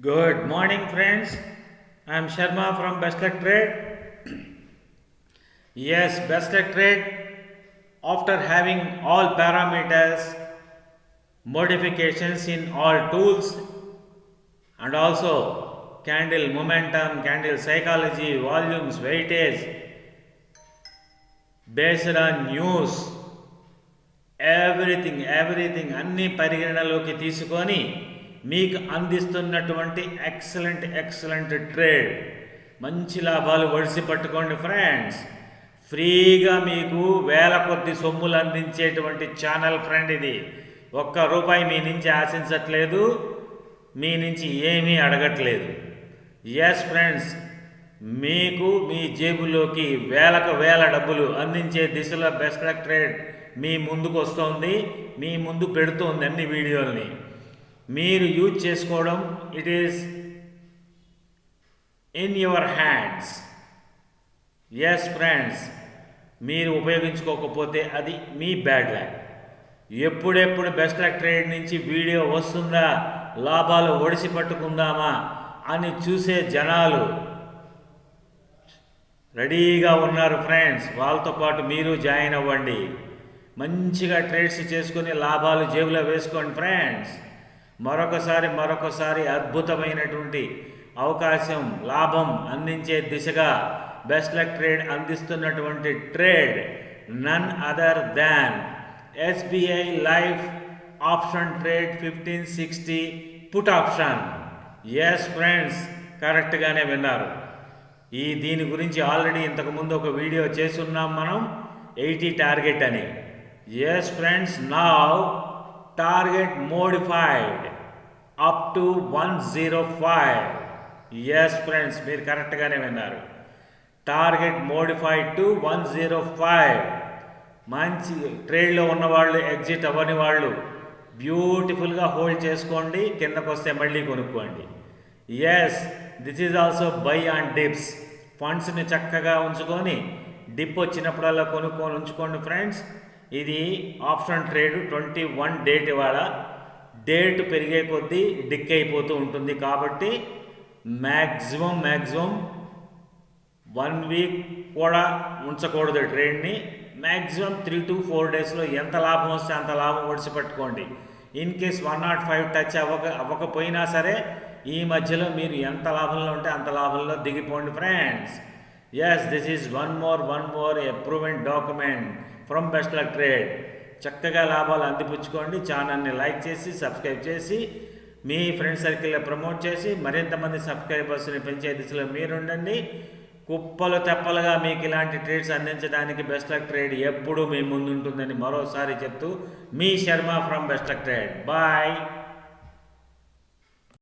Good morning, friends. I am Sharma from Best Luck Trade. yes, Best Luck Trade, after having all parameters, modifications in all tools, and also candle momentum, candle psychology, volumes, weightage, based on news, everything everything అన్ని పరిగణనలోకి తీసుకొని మీకు అందిస్తున్నటువంటి excellent excellent trade. మంచి లాభాలు వడిసి పట్టుకోండి friends. ఫ్రీగా మీకు వేల కొద్ది సొమ్ములు అందించేటువంటి ఛానల్ ఫ్రెండ్ ఇది. ఒక్క రూపాయి మీ నుంచి ఆశించట్లేదు మీ నుంచి ఏమీ అడగట్లేదు. ఎస్ ఫ్రెండ్స్ మీకు మీ జేబులోకి వేలకు వేల డబ్బులు అందించే దిశలో బెస్ట్ ట్రేడ్ మీ ముందుకు వస్తుంది మీ ముందు పెడుతోంది అన్ని వీడియోల్ని. మీరు యూజ్ చేసుకోవడం it is in your hands yes friends మీరు ఉపయోగించుకోకపోతే అది మీ బ్యాడ్ ల్యాక్ ఎప్పుడెప్పుడు బెస్ట్ ల్యాక్ ట్రేడ్ నుంచి వీడియో వస్తుందా లాభాలు ఒడిసి పట్టుకుందామా అని చూసే జనాలు రెడీగా ఉన్నారు ఫ్రెండ్స్ వాళ్ళతో పాటు మీరు జాయిన్ అవ్వండి. మంచిగా ట్రేడ్స్ చేసుకుని లాభాలు జేబులో వేసుకోండి ఫ్రెండ్స్ మరొకసారి మరొకసారి అద్భుతమైనటువంటి అవకాశం లాభం అందించే దిశగా బెస్ట్ లక్ ట్రేడ్ అందిస్తున్నటువంటి trade none other than SBI life option trade fifteen sixty put option. Yes friends కరెక్ట్గానే విన్నారు. ఈ దీని గురించి ఆల్రెడీ ఇంతకుముందు ఒక వీడియో చేస్తున్నాం మనం ఎయిటీ టార్గెట్ అని. ఎస్ ఫ్రెండ్స్ నా target modified up to one zero five yes friends మీరు కరెక్ట్గానే విన్నారు. Target modified to one zero five మంచి ట్రేడ్లో ఉన్నవాళ్ళు ఎగ్జిట్ అవ్వని వాళ్ళు బ్యూటిఫుల్గా హోల్డ్ చేసుకోండి కిందకు వస్తే మళ్ళీ కొనుక్కోండి. Yes this is also buy and dips ఫండ్స్ని చక్కగా ఉంచుకొని డిప్ వచ్చినప్పుడల్లా కొనుక్కొని ఉంచుకోండి ఫ్రెండ్స్ ఇది option trade twenty one date ఇవాళ. డేట్ పెరిగే కొద్దీ డిక్ అయిపోతూ ఉంటుంది కాబట్టి మ్యాక్సిమం మ్యాక్సిమం వన్ వీక్ కూడా ఉంచకూడదు ట్రేడ్ని. మ్యాక్సిమం త్రీ టు ఫోర్ డేస్లో ఎంత లాభం వస్తే అంత లాభం ఒడిచిపెట్టుకోండి in case one not five touch అవ్వక అవ్వకపోయినా సరే ఈ మధ్యలో మీరు ఎంత లాభంలో ఉంటే అంత లాభంలో దిగిపోండి friends. Yes this is one more one more approvement document from best luck trade చక్కగా లాభాలు అందిపుచ్చుకోండి. ఛానల్ని లైక్ చేసి సబ్స్క్రైబ్ చేసి మీ ఫ్రెండ్ సర్కిల్లో ప్రమోట్ చేసి మరింత మంది సబ్స్క్రైబర్స్ని పెంచే దిశలో మీరుండండి. కుప్పలు తెప్పలుగా మీకు ఇలాంటి ట్రేడ్స్ అందించడానికి బెస్ట్ లక్ ట్రేడ్ ఎప్పుడూ మీ ముందుంటుందని మరోసారి చెప్తూ మీ Sharma from best luck trade bye